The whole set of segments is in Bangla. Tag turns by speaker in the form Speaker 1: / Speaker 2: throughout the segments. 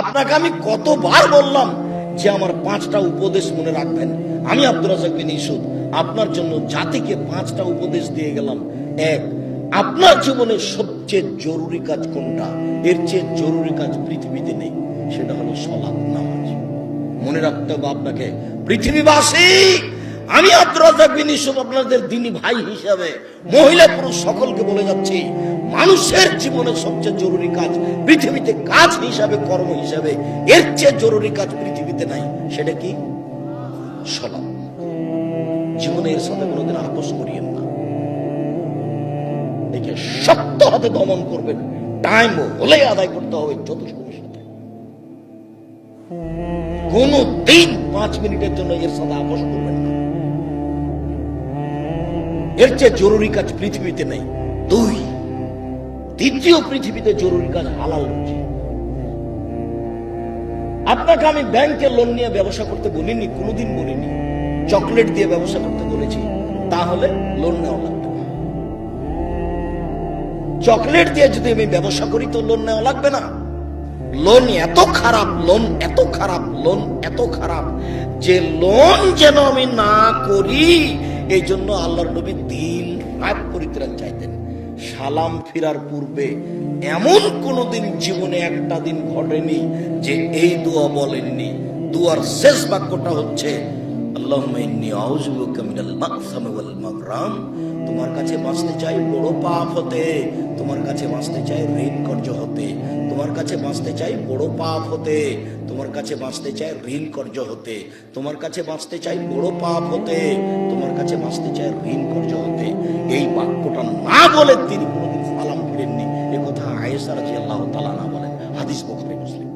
Speaker 1: আপনাকে আমি কতবার বললাম যে আমার পাঁচটা উপদেশ মনে রাখবেন? আমি আব্দুল রাজাক বিন ইসুদ। আপনার জন্য জাতিকে পাঁচটা উপদেশ দিয়ে গেলাম। এক, আপনার জীবনে সবচেয়ে জরুরি কাজ কোনটা? এর চেয়ে জরুরি কাজ পৃথিবীতে নেই, সেটা হলো সলাপ নামাজ। মনে রাখতে হবে আপনাকে, পৃথিবীবাসী, আমি আব্দুল রাজাক বিন ইসুফ আপনাদের দিনী ভাই হিসাবে, মহিলা পুরুষ সকলকে বলে যাচ্ছি মানুষের জীবনে সবচেয়ে জরুরি কাজ, পৃথিবীতে কাজ হিসাবে, কর্ম হিসাবে, এর চেয়ে জরুরি কাজ পৃথিবীতে নাই। সেটা কি? সলাপ। জীবনে এর সাথে কোনোদিন আপোষ করিয়েন না। একে শক্ত হাতে দমন করবেন। টাইম হলে আদায় করতে হবে যথেষ্ট সাথে। কোন দিন পাঁচ মিনিটের জন্য এর সাথে আপোষ করবেন না। এর চেয়ে জরুরি কাজ পৃথিবীতে নেই। দুই দ্বিতীয় পৃথিবীতে জরুরি কাজ হালাল রুজি। আপনাকে আমি ব্যাংকে লোন নিয়ে ব্যবসা করতে বলিনি, কোনোদিন বলিনি। চকলেট দিয়ে ব্যবসা করতে বলেছি, তাহলে লোন নেওয়া লাগবে চকলেট দিয়ে যদি আমি ব্যবসা করি, তো লোন নেওয়া লাগবে না। লোন এত খারাপ লোন এত খারাপ লোন এত খারাপ, যে লোন যেন আমি না করি, এই জন্য আল্লাহর নবী দিন রাত পরিত্রাণ চাইতেন। সালাম ফিরার পূর্বে এমন কোনোদিন জীবনে একটা দিন ঘটেনি যে এই দোয়া বলেননি। দুয়ার শেষ বাক্যটা হচ্ছে তোমার কাছে বাঁচতে চাই বড় পাপ হতে, তোমার কাছে বাঁচতে চাই ঋণ কর্য হতে। তোমার কাছে বাঁচতে চাই বড় পাপ হতে। তোমার কাছে বাঁচতে চাই ঋণ কর্য হতে। তোমার কাছে বাঁচতে চাই বড় পাপ হতে। তোমার কাছে বাঁচতে চাই ঋণ কর্য হতে। এই বাক্যটা না বলে তিনি কোনোদিন সালাম ফিরেননি। এ কথা আয়েশা রাদিয়াল্লাহু তাআলা না বলেন। হাদিস বুখারী, মুসলিম।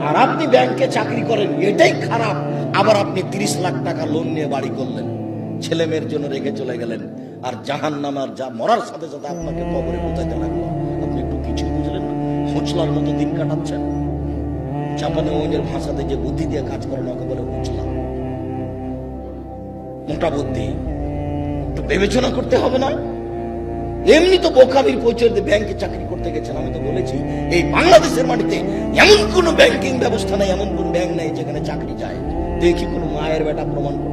Speaker 1: আর আপনি ব্যাংকে চাকরি করেন, এটাই খারাপ। আবার আপনি তিরিশ লাখ টাকা লোন নিয়ে বাড়ি করলেন। ছেলে মেয়ের জন্য রেখে চলে গেলেন। আর জাহান নামার যা মরার সাথে সাথে আপনাকে কবরে বোঝাইতে লাগল। আপনি একটু কিছু বুঝলেন না। হুঁচলার মতো দিন কাটাচ্ছেন। চাপানে ওদের ভাষাতে যে বুদ্ধি দিয়ে কাজ করেন ওকে বলে হুঁচলা মোটা বুদ্ধি। একটু বিবেচনা করতে হবে না। এমনি তো বোকামির পরিচয় দিয়ে ব্যাংকে চাকরি করতে গেছেন। আমি তো বলেছি, এই বাংলাদেশের মাটিতে এমন কোন ব্যাংকিং ব্যবস্থা নেই, এমন কোন ব্যাংক নেই যেখানে চাকরি যায়। দেখি কোন মায়ের বেটা প্রমাণ করতে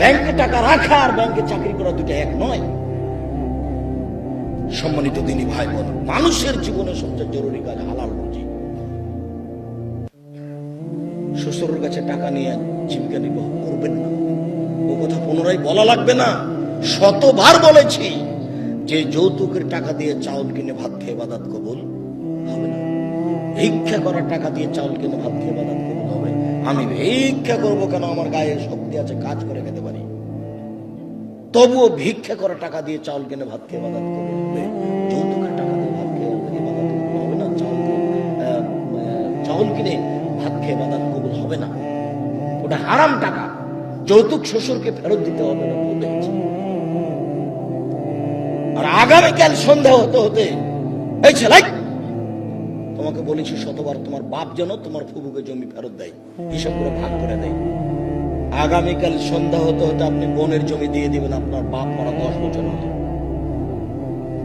Speaker 1: ব্যাংকে টাকা রাখা আর ব্যাংকে চাকরি করা দুটো এক নয়। সম্মানিত দিনী ভাই বোন মানুষের জীবনে সবচেয়ে জরুরি কাজ হালাল রুজি। শ্বশুরের কাছে টাকা নিয়ে জীবিকা নির্বাহ করবেন না। ও কথা পুনরায় বলা লাগবে না। শতবার বলেছি, যে যৌতুকের টাকা দিয়ে চাউল কিনে ভাত খেয়ে বাদাত কবুল হবে না। ভিক্ষা করার টাকা দিয়ে চাউল কিনে ভাত খেয়ে বাদাত কবুল হবে। আমি ভিক্ষা করব কেন? আমার গায়ে শক্তি আছে, কাজ করে খেতে তবুও ভিক্ষা করা টাকা দিয়ে চাউল কিনে ভাত খেয়ে বাদাত হবে যৌতুকের টাকা দিয়ে ভাত খেয়ে বাদাত কবুল হবে না? চাউল কিনে, ভাত খেয়ে বাদাত কবুল হবে না। ওটা হারাম টাকা। যৌতুক শ্বশুরকে ফেরত দিতে হবে না বলেছি আর আগামীকাল সন্ধ্যা হতে হতে এই ছেলাই তোমাকে বলেছি শতবার তোমার বাপ যেন তোমার ফুবুকে জমি ফেরত দেয়। হিসাব করে ভাগ করে দেয়। আগামীকাল সন্ধ্যা হতে হতে আপনি বোনের জমি দিয়ে দিবেন, আপনার বাপ মারা দশ বছর হলো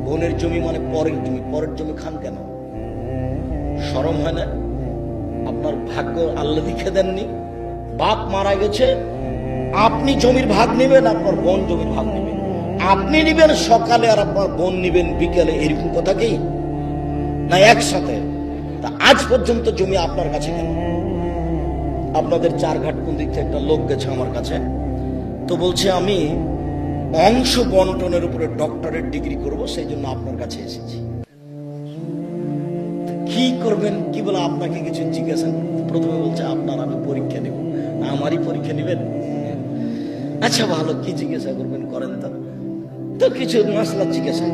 Speaker 1: বোনের জমি মানে পরের জমি পরের জমি খান কেন? সরম হয় না? আপনার ভাগ্য আল্লাহ লিখে দেননি। বাপ মারা গেছে, আপনি জমির ভাগ নেবেন, আপনার বোন জমির ভাগ নেবেন আপনি নিবেন সকালে আর আপনার বোন নিবেন বিকেলে, এরকম কথা কি? না, একসাথে। তা আজ পর্যন্ত জমি আপনার কাছে কেন? আপনাদের চার ঘাট কোন দিক থেকে একটা লোক গেছে আমার কাছে। তো বলছে, আমি অংশ বন্টনের উপরে ডক্টরেট ডিগ্রি করব সেই জন্য আপনার কাছে এসেছি। কি করবেন? কি বলে আপনাকে কিছু জিজ্ঞাসা প্রথমে বলছে, আপনার আমি পরীক্ষা নেব। আমারই পরীক্ষা নেবেন? আচ্ছা ভালো, কি জিজ্ঞাসা করবেন করেন তো। তো কিছু মশলা জিজ্ঞাসা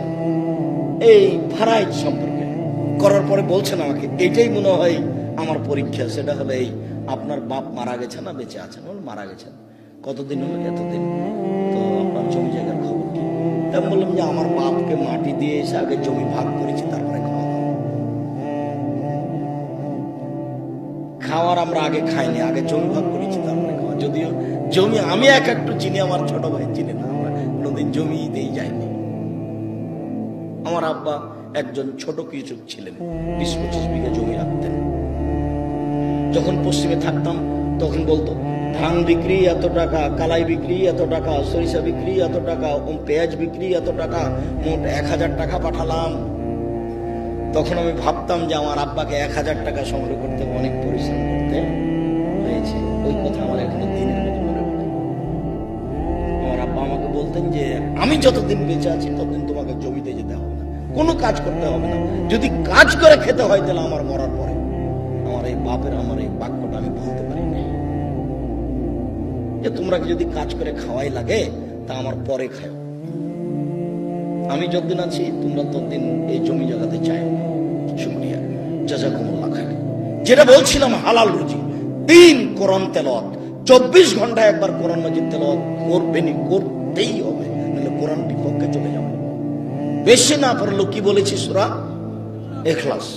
Speaker 1: এই ফারাইজ সম্পর্কে করার পরে বলছেন আমাকে, এটাই মনে হয় আমার পরীক্ষা, সেটা হলো এই। আপনার বাপ মারা গেছে না, বেঁচে আছেন বলে মারা গেছেন কতদিন হলো? এতদিন। তো আপনার জমি জায়গার খবর কি? তা বললাম যে আমার বাপকে মাটি দিয়ে এসে আগে জমি ভাগ করেছি, তারপরে খাওয়া খাওয়ার আমরা আগে খাইনি, আগে জমি ভাগ করেছি, তারপরে খাওয়া। যদিও জমি, আমি এক একটু চিনি, আমার ছোট ভাই চিনি না, আমরা কোনোদিন জমি দিয়েই যাইনি। আমার আব্বা একজন ছোট কৃষক ছিলেন, বিশ পঁচিশ বিঘা জমি রাখতেন। যখন পশ্চিমে থাকতাম, তখন বলতো, ধান বিক্রি এত টাকা, কালাই বিক্রি এত টাকা, সরিষা বিক্রি এত টাকা পেঁয়াজ বিক্রি এত টাকা, মোট এক হাজার টাকা পাঠালাম। তখন আমি ভাবতাম যে আমার আব্বাকে এক হাজার টাকা সংগ্রহ করতে অনেক পরিশ্রম করতে হয়েছে। ওই কথা আমার এখনও দিনের মনে পড়ে। আমার আব্বা আমাকে বলতেন যে, আমি যতদিন বেঁচে আছি, ততদিন তোমাকে জমিতে যেতে হবে না। কোনো কাজ করতে হবে না। যদি কাজ করে খেতে হয়, তাহলে আমার মরার পরে। এই বাপের আমার এই বাক্যটা আমি বলতে পারি না। যে তোমরা যদি কাজ করে খাওয়াই লাগে, তা আমার পরে খাও আমি যতদিন আছি, তোমরা ততদিন এই জমি জায়গাতে চাই শুক্রিয়া। জাজাকুমুল্লাহ খায় যেটা বলছিলাম, হালাল রুজি। তিন কোরআন তেলত চব্বিশ ঘণ্টা একবার কোরআন মাজিদ তেলত করবেনই করতেই হবে। নাহলে কোরআন বিপক্ষে চলে যাবে বেশি না পড়ল কি বলেছি সুরা? এখলাস।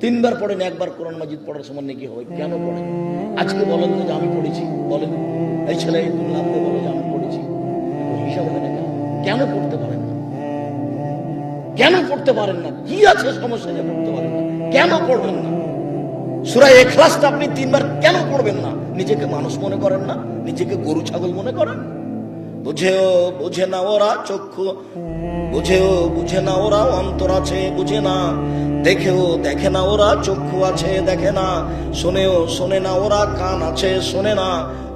Speaker 1: তিনবার পড়েন, একবার কোরআন মাজিদ পড়ার সময় নাকি হয়। কেন পড়েন? আজকে বলেন যে আমি পড়েছি, বলেন। এই ছেলে নামতে বলো যে আমি পড়েছি। হিসাব হবে না? কেন? পড়তে পারেন না? কেন পড়তে পারেন না? কি আছে সমস্যা যে পড়তে পারেন না? কেন পড়বেন না? সুরা এখলাসটা আপনি তিনবার কেন পড়বেন না? নিজেকে মানুষ মনে করেন না? নিজেকে গরু, ছাগল মনে করেন? বুঝেও, বুঝে না ওরা চক্ষু। বুঝেও বুঝে না ওরা অন্তর আছে, বুঝে না। দেখেও দেখে না ওরা, চক্ষু আছে, দেখে না। শোনেও শোনে না ওরা, কান আছে, শোনে না।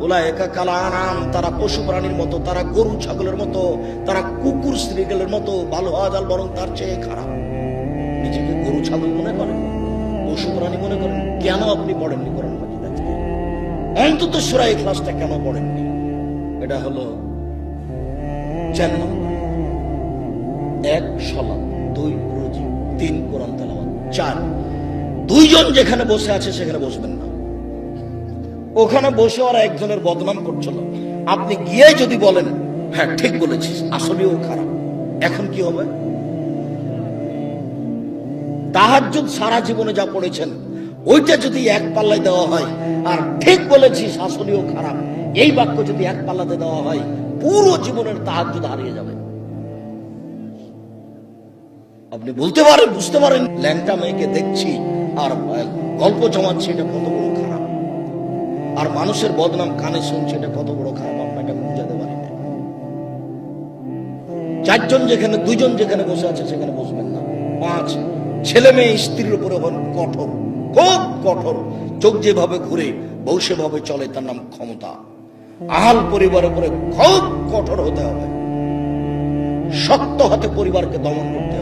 Speaker 1: ওলা একা কালা আনাম তারা পশু প্রাণীর মতো, তারা গরু ছাগলের মতো, তারা কুকুর শ্রীগেলের মতো ভালো যাল বরং তার চেয়ে খারাপ। নিজেকে গরু ছাগল মনে করেন পশু প্রাণী মনে করেন কেন আপনি পড়েননি করেন অন্তত সুরাই ক্লাসটা কেন পড়েননি? এটা হলো নম্বর এক সলাপ দুই রুজি, তিন কোরআন তেলাওয়াত, চার। দুইজন যেখানে বসে আছে, সেখানে বসবেন না। ওখানে বসে ওরা একজনের বদনাম করছিল। আপনি গিয়ে যদি বলেন হ্যাঁ ঠিক বলেছিস, আসলেও খারাপ। এখন কি হবে? তাহাজ্জুদ সারা জীবনে যা পড়েছেন, ওইটা যদি এক পাল্লায় দেওয়া হয়, আর ঠিক বলেছিস, আসলেও খারাপ। এই বাক্য যদি এক পাল্লাতে দেওয়া হয়, পুরো জীবনের তাহাজ্জুদ হারিয়ে যাবে। আপনি বলতে পারেন, বুঝতে পারেন, ল্যাংটা মেয়েকে দেখছি আর গল্প জমাচ্ছি, এটা কত বড় খারাপ। আর মানুষের বদনাম কানে শুনছে, এটা কত বড় খারাপ, আপনাকে বুঝাতে পারি চারজন যেখানে, দুইজন যেখানে বসে আছে, সেখানে বসবেন না। পাঁচ, ছেলে মেয়ে স্ত্রীর উপরে হন কঠোর, খুব কঠোর। চোখ যেভাবে ঘুরে, বউ সেভাবে চলে, তার নাম ক্ষমতা। আহাল পরিবারের উপরে খুব কঠোর হতে হবে। শক্ত হাতে পরিবারকে দমন করতে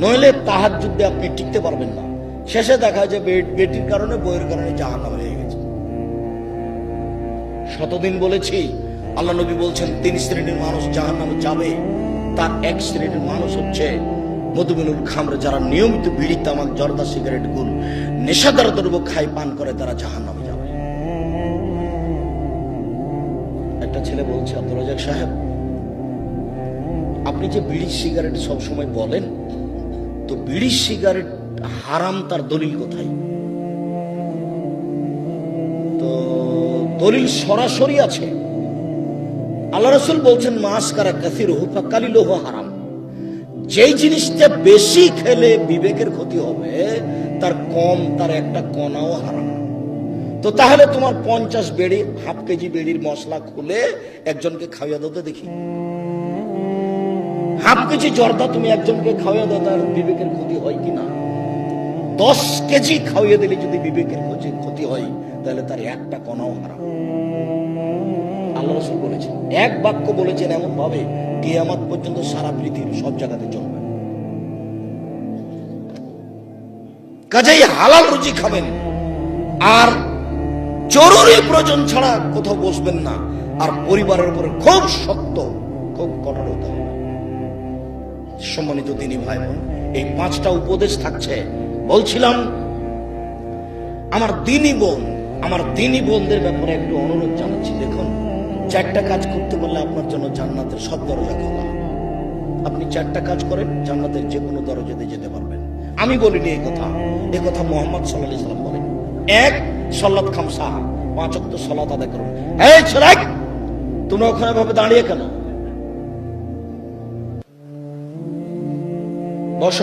Speaker 1: নইলে তাহার যুদ্ধে আপনি টিকতে পারবেন না। শেষে দেখা যায় বেটির কারণে বইয়ের কারণে জাহান্ন হয়ে গেছে। শতদিন বলেছি, আল্লাহ নবী বলছেন, তিন শ্রেণির মানুষ জাহান নামে যাবে। তার এক শ্রেণির মানুষ হচ্ছে মধুমিনুল খামরে, যারা নিয়মিত বিড়ি, তামাক, জর্দা, সিগারেট গুল নেশাদার দ্রব্য খাই পান করে, তারা জাহান নামে যাবে। একটা ছেলে বলছে আব্দুল রাজাক সাহেব, আপনি যে বিড়ি, সিগারেট সব সময় বলেন তো বিড়ি সিগারেট হারাম তার দলিল কোথায়? তো দলিল সরাসরি আছে। আল্লাহ রসুল বলছেন মাস কারা কাসির হুফাকালি লোহ হারাম। যেই জিনিসটা বেশি খেলে বিবেকের ক্ষতি হবে, তার কম, তার একটা কণাও হারাম। তো তাহলে তোমার পঞ্চাশ বেড়ি, হাফ কেজি বেড়ির মশলা খুলে একজনকে খাওয়া দিতে দেখি। হাফ কেজি জর্দা তুমি একজনকে খাওয়া দাও, তার বিবেকের ক্ষতি হয় কিনা দশ কেজি খাওয়িয়ে দিলে যদি বিবেকের ক্ষতি হয়, তাহলে তার একটা কণাও হারাম। আল্লাহ রসুল বলেছেন, এক বাক্য বলেছেন এমন ভাবে কিয়ামত পর্যন্ত সারা পৃথিবীর সব জায়গাতে চলবে। কাজেই হালাল রুচি খাবেন। আর জরুরি প্রয়োজন ছাড়া কোথাও বসবেন না। আর পরিবারের উপরে খুব শক্ত, খুব কঠোর হতে হবে সম্মানিত তিনি ভাই বোন, এই পাঁচটা উপদেশ থাকছে। বলছিলাম, আমার দিনী বোন, আমার দিনী বোনদের ব্যাপারে একটু অনুরোধ জানাচ্ছি। দেখুন, চারটা কাজ করতে পারলে আপনার জন্য জান্নাতের সব দরজা খোলা। আপনি চারটা কাজ করেন, জান্নাতের যে কোনো দরজাতে যেতে পারবেন। আমি বলিনি এই কথা এই কথা মোহাম্মদ সাল্লাহ সাল্লাম বলেন। এক, সল্লাত খামসা পাঁচ অক্ট সলাত আদায় করুন। এই ছেলে তোমরা ওখানে ভাবে দাঁড়িয়ে কেন? বস।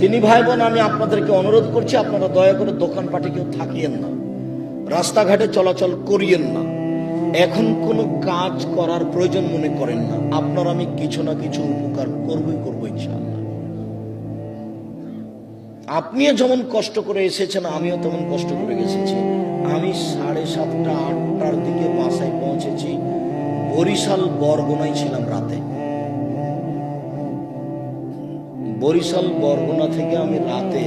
Speaker 1: তিনি ভাই বোন আমি আপনাদেরকে অনুরোধ করছি, আপনারা দয়া করে দোকানপাটে কেউ থাকিয়েন না। রাস্তাঘাটে চলাচল করিয়েন না। এখন কোনো কাজ করার প্রয়োজন মনে করেন না। আপনার আমি কিছু না কিছু উপকার করবই করব ইনশাআল্লাহ। আপনিও যেমন কষ্ট করে এসেছেন, আমিও তেমন কষ্ট করে এসেছি। আমি সাড়ে সাতটা, আটটার দিকে বাসায় পৌঁছেছি। বরিশাল বরগুনায় ছিলাম রাতে। বরিশাল, বরগুনা থেকে আমি রাতে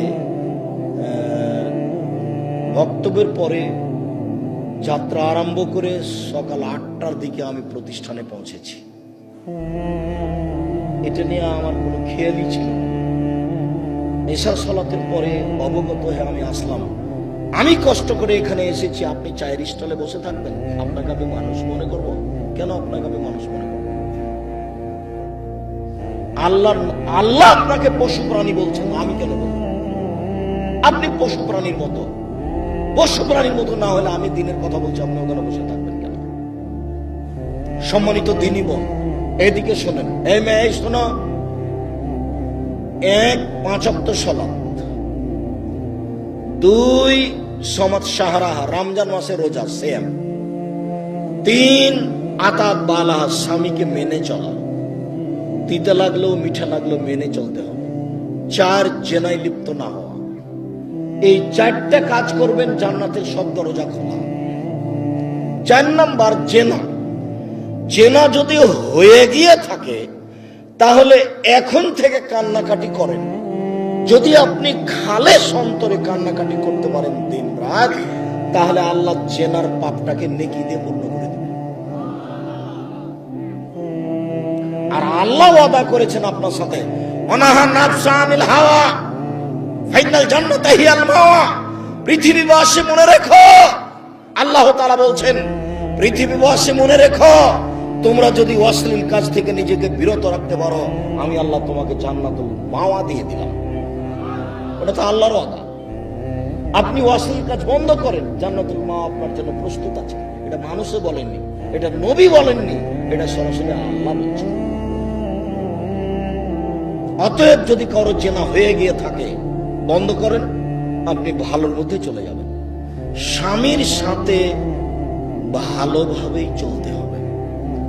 Speaker 1: বক্তব্যের পরে যাত্রা আরম্ভ করে সকাল আটটার দিকে আমি প্রতিষ্ঠানে পৌঁছেছি। এটা নিয়ে আমার কোনো খেয়ালই ছিল না। এশার সলাতের পরে অবগত হয়ে আমি আসলাম। আমি কষ্ট করে এখানে এসেছি। আপনি চায়ের স্টলে বসে থাকবেন। আপনাকে আমি মানুষ মনে করব? কেন আপনাকে আমি মানুষ মনে আল্লাহ আল্লাহ আপনাকে পশু প্রাণী বলছেন আমি কেন বলব? আপনি পশু প্রাণীর মতো। পশু প্রাণীর মতো না হলে আমি দিনের কথা বলছি, আপনি ওখানে বসে থাকবেন কেন? সম্মানিত দিনই বোন, এদিকে শোনেন। এই মেয়ে শোনো। এক পাঁচ সলাপ দুই সমাজ সাহারা, রমজান মাসে রোজা সেম তিন আতা বালা স্বামীকে মেনে চলা। তিতে লাগলেও মিঠা লাগলেও মেনে চলতে হবে। চার জেনায় লিপ্ত না হওয়া। এই চারটা কাজ করবেন জান্নাতের সব দরজা খোলা। চার নাম্বার জেনা। জেনা যদি হয়ে গিয়ে থাকে, তাহলে এখন থেকে কান্নাকাটি করেন। যদি আপনি খালে সন্তরে কান্নাকাটি করতে পারেন দিন রাত তাহলে আল্লাহ জেনার পাপটাকে নেকি দিয়ে পূর্ণ আর আল্লাহ ওয়াদা করেছেন আপনার সাথে। অনাহা নাফসা আনিল হাওয়া, ফাইনাল জান্নাত হিয়াল মাওয়া। পৃথিবীবাসী মনে রেখো। আল্লাহ তাআলা বলছেন পৃথিবীবাসী মনে রেখো, তোমরা যদি অশ্লীল কাজ থেকে নিজেকে বিরত রাখতে পারো, আমি আল্লাহ তোমাকে জান্নাতুল মাওয়া দিয়ে দিলাম। ওটা তো আল্লাহর ওয়াদা। আপনি অশ্লীল কাজ বন্ধ করেন, জান্নাতুল মা আপনার জন্য প্রস্তুত আছে। এটা মানুষে বলেননি, এটা নবী বলেননি, এটা সরাসরি আল্লাহ বলছেন। অতএব যদি কারও চেনা হয়ে গিয়ে থাকে, বন্ধ করেন, আপনি ভালোর মধ্যে চলে যাবেন। স্বামীর সাথে ভালোভাবেই চলতে হবে।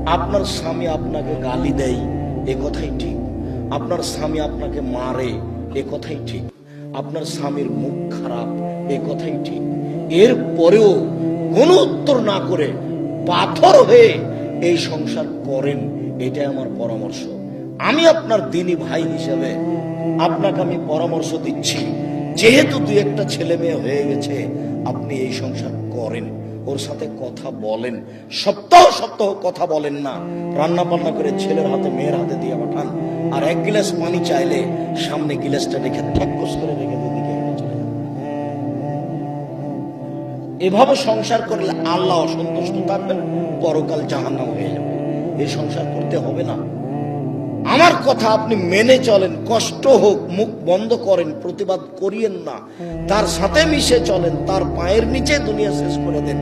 Speaker 1: আপনার স্বামী আপনাকে গালি দেয়, এ কথাই ঠিক। আপনার স্বামী আপনাকে মারে, এ কথাই ঠিক। আপনার স্বামীর মুখ খারাপ, এ কথাই ঠিক। এর পরেও কোনো উত্তর না করে পাথর হয়ে এই সংসার করেন, এটাই আমার পরামর্শ। আমি আপনার দিনী ভাই হিসেবে আপনাকে আমি পরামর্শ দিচ্ছি। যেহেতু দুই একটা ছেলে মেয়ে হয়ে গেছে, আপনি এই সংসার করেন। ওর সাথে কথা বলেন। সপ্তাহ সপ্তাহ কথা বলেন না। রান্না বান্না করে ছেলের হাতে, মেয়ের হাতে দিয়ে পাঠান। আর এক গ্লাস পানি চাইলে সামনে গ্লাসটা রেখে ঠ্যাক্কস করে রেখে দুদিকে এভাবে সংসার করলে আল্লাহ অসন্তুষ্ট থাকবেন, পরকাল জাহান্নাম হয়ে যাবে। এই সংসার করতে হবে না। আমার কথা আপনি মেনে চলেন, কষ্ট হোক, মুখ বন্ধ করেন, প্রতিবাদ করিয়েন না। তার সাথে মিশে চলেন, তার পায়ের নিচে দুনিয়া শেষ করে দেন।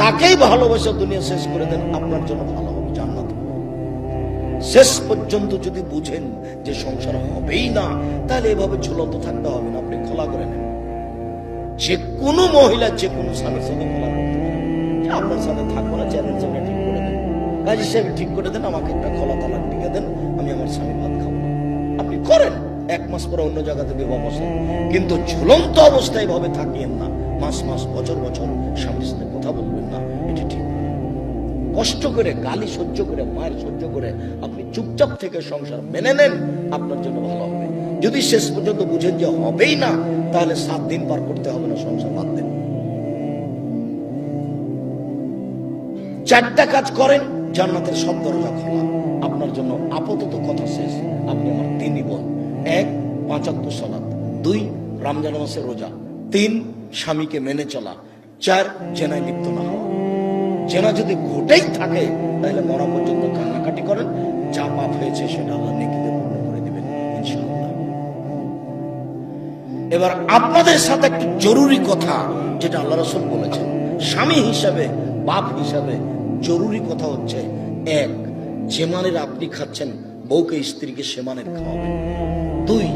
Speaker 1: তাকেই ভালোবেসে দুনিয়া শেষ করে দেন, আপনার জন্য ভালো হবে, জান্নাত শেষ পর্যন্ত যদি বুঝেন যে সংসার হবেই না, তাহলে এভাবে ঝুলন্ত থাকতে হবে না, আপনি খোলা করে নেন। যে কোনো মহিলা, যে কোনো স্বামীর সাথে খোলা করতে আপনার সাথে থাকব না, চ্যালেঞ্জ কাজী সাহেব ঠিক করে দেন, আমাকে একটা খোলা তালাক লিখে দেন, আমি আমার স্বামী ভাত খাব আপনি করেন, এক মাস পরে অন্য জায়গাতে বিবাহ বসেন কিন্তু ঝুলন্ত অবস্থায় ভাবে থাকিয়েন না। মাস মাস, বছর বছর স্বামীর সাথে কথা বলবেন না, এটি ঠিক। কষ্ট করে, গালি সহ্য করে মায়ের সহ্য করে আপনি চুপচাপ থেকে সংসার মেনে নেন, আপনার জন্য ভালো হবে। যদি শেষ পর্যন্ত বুঝেন যে হবেই না, তাহলে সাত দিন পার করতে হবে না, সংসার বাদ দেন। চারটা কাজ করেন জান্নাতের সব দরজা খোলা। আপনার জন্য আপাতত কথা শেষ। আপনি আমার তিনই বোন। এক পাঁচাত্ত সলাৎ দুই, রমজান মাসের রোজা। তিন, স্বামীকে মেনে চলা। চার, জেনায় লিপ্ত না হওয়া। জেনা যদি ঘটেই থাকে, তাহলে মরা পর্যন্ত কান্নাকাটি করেন। যা পাপ হয়েছে সেটা আল্লাহ নেকিতে পূর্ণ করে দেবেন এবার আপনাদের সাথে একটি জরুরি কথা, যেটা আল্লাহ রসুল বলেছেন। স্বামী হিসাবে, বাপ হিসাবে জরুরি কথা হচ্ছে, এক যে মানের আপনি খাচ্ছেন, বউকে স্ত্রীকে সেমানের খাওয়াবেন। দুই,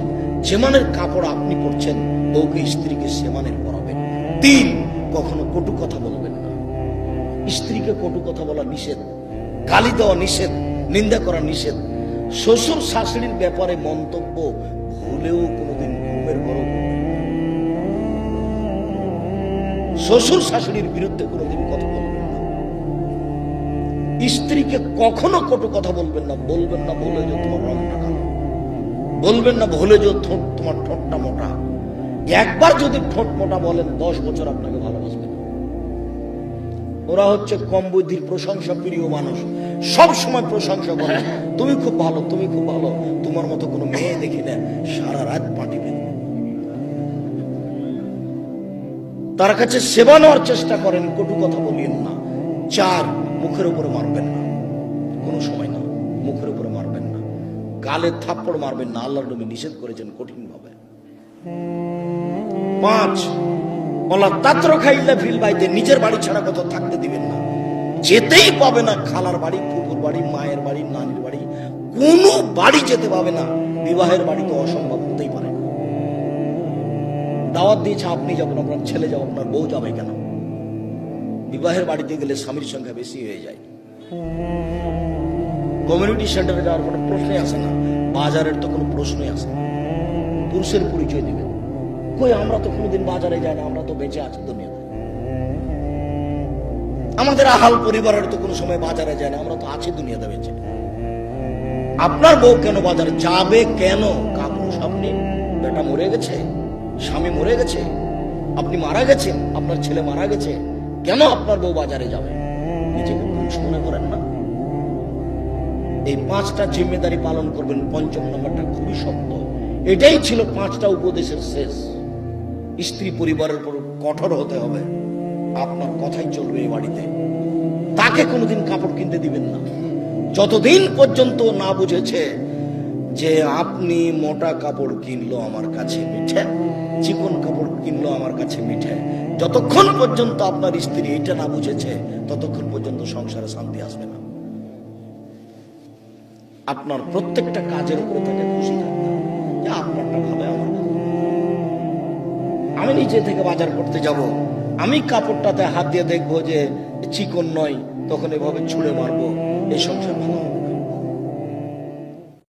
Speaker 1: যেমানের কাপড় আপনি পরছেন, বউকে স্ত্রীকে সেমানের পরাবেন। তিন, কখনো কটু কথা বলবেন না। স্ত্রীকে কটু কথা বলা নিষেধ, গালি দেওয়া নিষেধ, নিন্দা করা নিষেধ। শ্বশুর শাশুড়ির ব্যাপারে মন্তব্য ভুলেও কোনোদিন ঘুমের না। শ্বশুর শাশুড়ির বিরুদ্ধে কোনোদিন কথা বলবেন স্ত্রীকে কখনো কটু কথা বলবেন না। বলবেন না বলে যে তোমার রংটা কালো বলবেন না ভুলে যে ঠোঁট, তোমার ঠোঁটটা মোটা। একবার যদি ঠোঁট মোটা বলেন, দশ বছর আপনাকে ভালোবাসবে ওরা হচ্ছে কম বুদ্ধির, প্রশংসা প্রিয় মানুষ। সব সময় প্রশংসা করে। তুমি খুব ভালো, তুমি খুব ভালো। তোমার মতো কোনো মেয়ে দেখি না, সারা রাত পাঠিবে তার কাছে সেবা নেওয়ার চেষ্টা করেন, কটু কথা বলিয়েন না। চার মুখের উপরে মারবেন না। কোনো সময় না, মুখের উপরে মারবেন না। গালে থাপ্পড় মারবেন না, আল্লাহর নবী নিষেধ করেছেন কঠিনভাবে। পাঁচ, বলা তাত্র খাইলে ফিল বাইতে, নিজের বাড়ি ছাড়া কোথাও থাকতে দিবেন না। যেতেই পাবে না, খালার বাড়ি ফুপুর বাড়ি, মায়ের বাড়ি, নানির বাড়ি, কোনো বাড়ি যেতে পাবে না। বিবাহের বাড়ি তো অসম্ভব হতেই পারে। দাওয়াত দিয়েছে, আপনি যাবেন, আপনার ছেলে যাবে, আপনার বউ যাবে কেন? বিবাহের বাড়িতে গেলে স্বামীর সংখ্যা বেশি হয়ে যায়। কমিউনিটি সেন্টারে যাওয়ার কোনো প্রশ্নই আসে না। বাজারের তো কোনো প্রশ্নই আসে না। পুরুষের পরিচয় দিবেন। কই, আমরা তো কোনোদিন বাজারে যাই না, আমরা তো বেঁচে আছি দুনিয়াতে। আমাদের আহাল পরিবারের তো কোনো সময় বাজারে যায় না, আমরা তো আছি দুনিয়াতে বেঁচে। আপনার বউ কেন বাজারে যাবে কেন? কাপুরুষ আপনি বেটা মরে গেছে, স্বামী মরে গেছে, আপনি মারা গেছেন, আপনার ছেলে মারা গেছে। কেন আপনার বউ বাজারে যাবে? নিজেকে পুরুষ মনে করেন না? এই পাঁচটা জিম্মেদারি পালন করবেন পঞ্চম নম্বরটা খুবই শক্ত। এটাই ছিল পাঁচটা উপদেশের শেষ। স্ত্রী পরিবারের উপর কঠোর হতে হবে। আপনার কথাই চলবে এই বাড়িতে। তাকে কোনোদিন কাপড় কিনতে দিবেন না। যতদিন পর্যন্ত না বুঝেছে যে আপনি মোটা কাপড় কিনলো আমার কাছে মিঠে, চিকন কাপড় কিনলো আমার কাছে মিঠে। যতক্ষণ পর্যন্ত আপনার স্ত্রী এটা না বুঝেছে, ততক্ষণ পর্যন্ত সংসারে শান্তি আসবে না। আপনার প্রত্যেকটা কাজের উপরে তাকে খুশি আপনারটা ভাবে আমার আমি নিজে থেকে বাজার করতে যাব। আমি কাপড়টাতে হাত দিয়ে দেখব যে চিকন নয়, তখন এভাবে ছুঁড়ে মারবো। এই সংসার ভালো